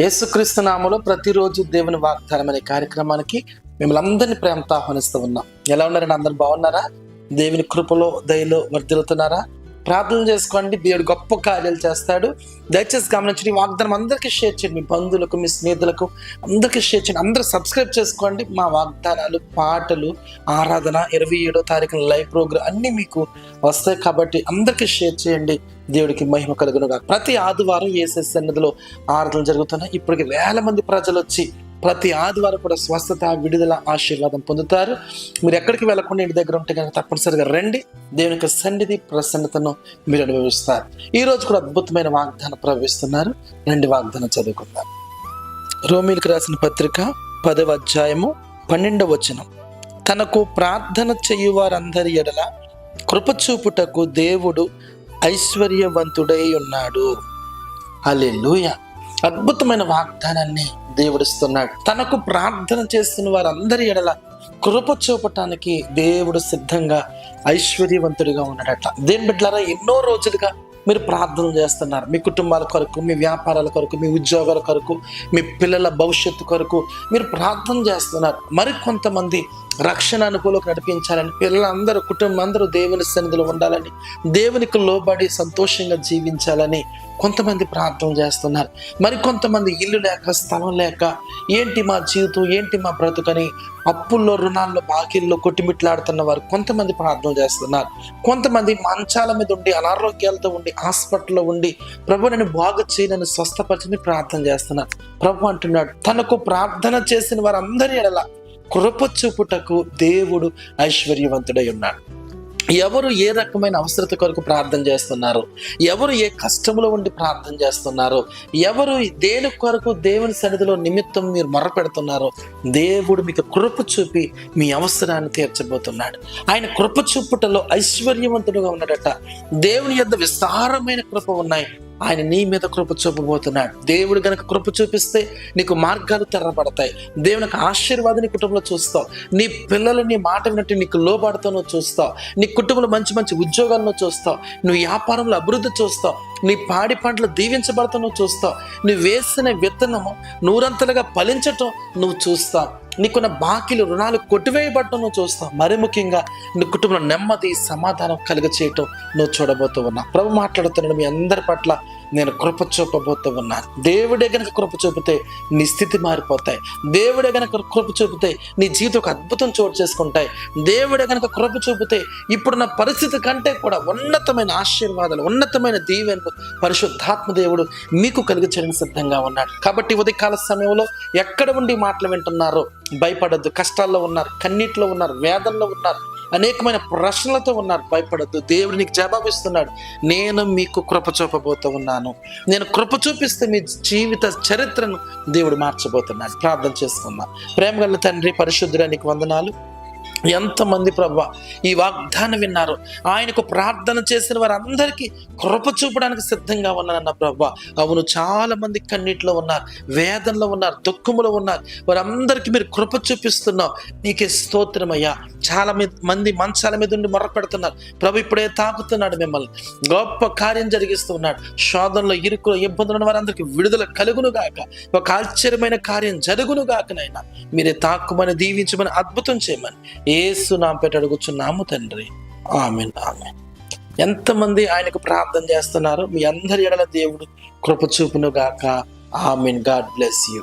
యేసుక్రీస్తు నామలో ప్రతిరోజు దేవుని వాగ్దానం అనే కార్యక్రమానికి మిమ్మల్ని అందరినీ ప్రేమతో ఆహ్వానిస్తూ ఉన్నాం. ఎలా ఉన్నారండి? అందరు బాగున్నారా? దేవుని కృపలో దయలో వర్ధిల్లుతున్నారా? ప్రార్థన చేసుకోండి. దేవుడు గొప్ప కార్యాలు చేస్తాడు. దయచేసి గమనించండి. ఈ వాగ్దానం అందరికీ షేర్ చేయండి. మీ బంధువులకు మీ స్నేహితులకు అందరికీ షేర్ చేయండి. అందరూ సబ్స్క్రైబ్ చేసుకోండి. మా వాగ్దానాలు పాటలు ఆరాధన ఇరవై ఏడో తారీఖున లైవ్ ప్రోగ్రామ్ అన్నీ మీకు వస్తాయి కాబట్టి అందరికీ షేర్ చేయండి. దేవుడికి మహిమ కలుగునుగా ప్రతి ఆదివారం ఏసే సన్నిధిలో ఆరాధన జరుగుతున్నాయి. ఇప్పటికి వేల మంది ప్రజలు వచ్చి ప్రతి ఆదివారం కూడా స్వస్థత విడుదల ఆశీర్వాదం పొందుతారు. మీరు ఎక్కడికి వెళ్ళకుండా ఇంటి దగ్గర ఉంటే కనుక తప్పనిసరిగా రండి. దేవుని యొక్క సన్నిధి ప్రసన్నతను మీరు అనుభవిస్తారు. ఈ రోజు కూడా అద్భుతమైన వాగ్దానం ప్రవేశిస్తున్నారు రెండు వాగ్దానం చదువుకుందాం. రోమిలకు రాసిన పత్రిక పదవ అధ్యాయము పన్నెండవ వచనం. తనకు ప్రార్థన చేయువారందరి ఎడల కృపచూపుటకు దేవుడు ఐశ్వర్యవంతుడై ఉన్నాడు. అల్లెలుయా అద్భుతమైన వాగ్దానాన్ని దేవుడిస్తున్నాడు. తనకు ప్రార్థన చేస్తున్న వారందరి ఎడల కృప చూపటానికి దేవుడు సిద్ధంగా ఐశ్వర్యవంతుడిగా ఉన్నాడట. దేని బిడ్డలారా ఎన్నో రోజులుగా మీరు ప్రార్థన చేస్తున్నారు. మీ కుటుంబాల కొరకు మీ వ్యాపారాల కొరకు మీ ఉద్యోగాల కొరకు మీ పిల్లల భవిష్యత్తు కొరకు మీరు ప్రార్థన చేస్తున్నారు. మరి కొంతమంది రక్షణ అనుకూలకు నడిపించాలని పిల్లలందరూ కుటుంబం అందరూ దేవుని సన్నిధిలో ఉండాలని దేవునికి లోబడి సంతోషంగా జీవించాలని కొంతమంది ప్రార్థన చేస్తున్నారు. మరి కొంతమంది ఇల్లు లేక స్థలం లేక ఏంటి మా జీవితం ఏంటి మా బ్రతుకని అప్పుల్లో రుణాల్లో బాకీల్లో కొట్టిమిట్లాడుతున్న వారు కొంతమంది ప్రార్థన చేస్తున్నారు. కొంతమంది మంచాల మీద ఉండి అనారోగ్యాలతో ఉండి హాస్పిటల్లో ఉండి ప్రభు నన్ను బాగు చేయనని స్వస్థపరిచి ప్రార్థన చేస్తున్నారు. ప్రభు అంటున్నాడు తనకు ప్రార్థన చేసిన వారందరి ఎడల కృప చూపుటకు దేవుడు ఐశ్వర్యవంతుడై ఉన్నాడు. ఎవరు ఏ రకమైన అవసరత కొరకు ప్రార్థన చేస్తున్నారు? ఎవరు ఏ కష్టంలో ఉండి ప్రార్థన చేస్తున్నారు? ఎవరు దేని కొరకు దేవుని సన్నిధిలో నిమిత్తం మీరు మొరపెడుతున్నారో దేవుడు మీకు కృప చూపి మీ అవసరాన్ని తీర్చబోతున్నాడు. ఆయన కృప చూపుటలో ఐశ్వర్యవంతుడుగా ఉన్నాడట దేవుని యొద్ద విస్తారమైన కృప ఉన్నాయి. ఆయన నీ మీద కృప చూపబోతున్నాడు. దేవుడు గనక కృప చూపిస్తే నీకు మార్గాలు తెరపడతాయి. దేవునికి ఆశీర్వాదం నీ కుటుంబంలో చూస్తావు. నీ పిల్లలు నీ మాట విన్నట్టు నీకు లోబడతానో చూస్తావు. నీ కుటుంబంలో మంచి మంచి ఉద్యోగాలను చూస్తావు. నువ్వు వ్యాపారంలో అభివృద్ధి చూస్తావు. నీ పాడి పంటలు దీవించబడతానో చూస్తావు. నువ్వు వేసిన విత్తనము నూరంతలుగా ఫలించటం నువ్వు చూస్తావు. నీకున్న బాకీలు రుణాలు కొట్టివేయబడటం నువ్వు చూస్తావు మరి ముఖ్యంగా నీ కుటుంబంలో నెమ్మది సమాధానం కలుగ చేయటం నువ్వు చూడబోతూ ఉన్నావు. ప్రభు మాట్లాడుతున్నాడు మీ అందరి పట్ల. నేను కృప చూపబోతూ ఉన్నాను దేవుడే గనక కృప చూపితే నీ స్థితి మారిపోతాయి. దేవుడే గనక కృప చూపితే నీ జీవితం ఒక అద్భుతం చోటు చేసుకుంటాయి. దేవుడే గనక కృప చూపితే ఇప్పుడున్న పరిస్థితి కంటే కూడా ఉన్నతమైన ఆశీర్వాదాలు ఉన్నతమైన దీవెనలు పరిశుద్ధాత్మ దేవుడు మీకు కలిగి చేయడం సిద్ధంగా ఉన్నాడు. కాబట్టి ఉదయకాల సమయంలో ఎక్కడ ఉండి మాటలు వింటున్నారో భయపడద్దు. కష్టాల్లో ఉన్నారు కన్నీటిలో ఉన్నారు వేదనలో ఉన్నారు. అనేకమైన ప్రశ్నలతో ఉన్నారు. భయపడద్దు. దేవుడు నీకు జవాబిస్తున్నాడు. నేను మీకు కృప చూపబోతూ ఉన్నాను. నేను కృప చూపిస్తే మీ జీవిత చరిత్రను దేవుడు మార్చబోతున్నాడు. ప్రార్థన చేసుకుందాం. ప్రేమగల తండ్రి పరిశుద్ధుడానికి వందనాలు. ఎంతమంది ప్రభా ఈ వాగ్దానం విన్నారు? ఆయనకు ప్రార్థన చేసిన వారందరికీ కృప చూపడానికి సిద్ధంగా ఉన్నారన్న ప్రభా. అవును చాలా మంది కన్నీటిలో ఉన్నారు వేదనలో ఉన్నారు దుఃఖములో ఉన్నారు. వారందరికీ మీరు కృప చూపిస్తున్నావు నీకే స్తోత్రమయ్యా చాలా మంది మంచాల మీద ఉండి మొరపెడుతున్నారు. ప్రభు ఇప్పుడే తాకుతున్నాడు మిమ్మల్ని. గొప్ప కార్యం జరిగిస్తున్నాడు. శోధనలో ఇరుకులో ఇబ్బందులు ఉన్న వారందరికీ విడుదల కలుగును గాక. ఒక ఆశ్చర్యమైన కార్యం జరుగును గాకనైనా మీరే తాకుమని దీవించమని అద్భుతం చేయమని. ఏసు నా పేట అడుగుచున్నాము తండ్రి. ఆమె ఆమెన్. ఎంతమంది ఆయనకు ప్రార్థన చేస్తున్నారు మీ అందరి ఎడల దేవుడు కృప చూపును గాక ఆమెన్. God bless you.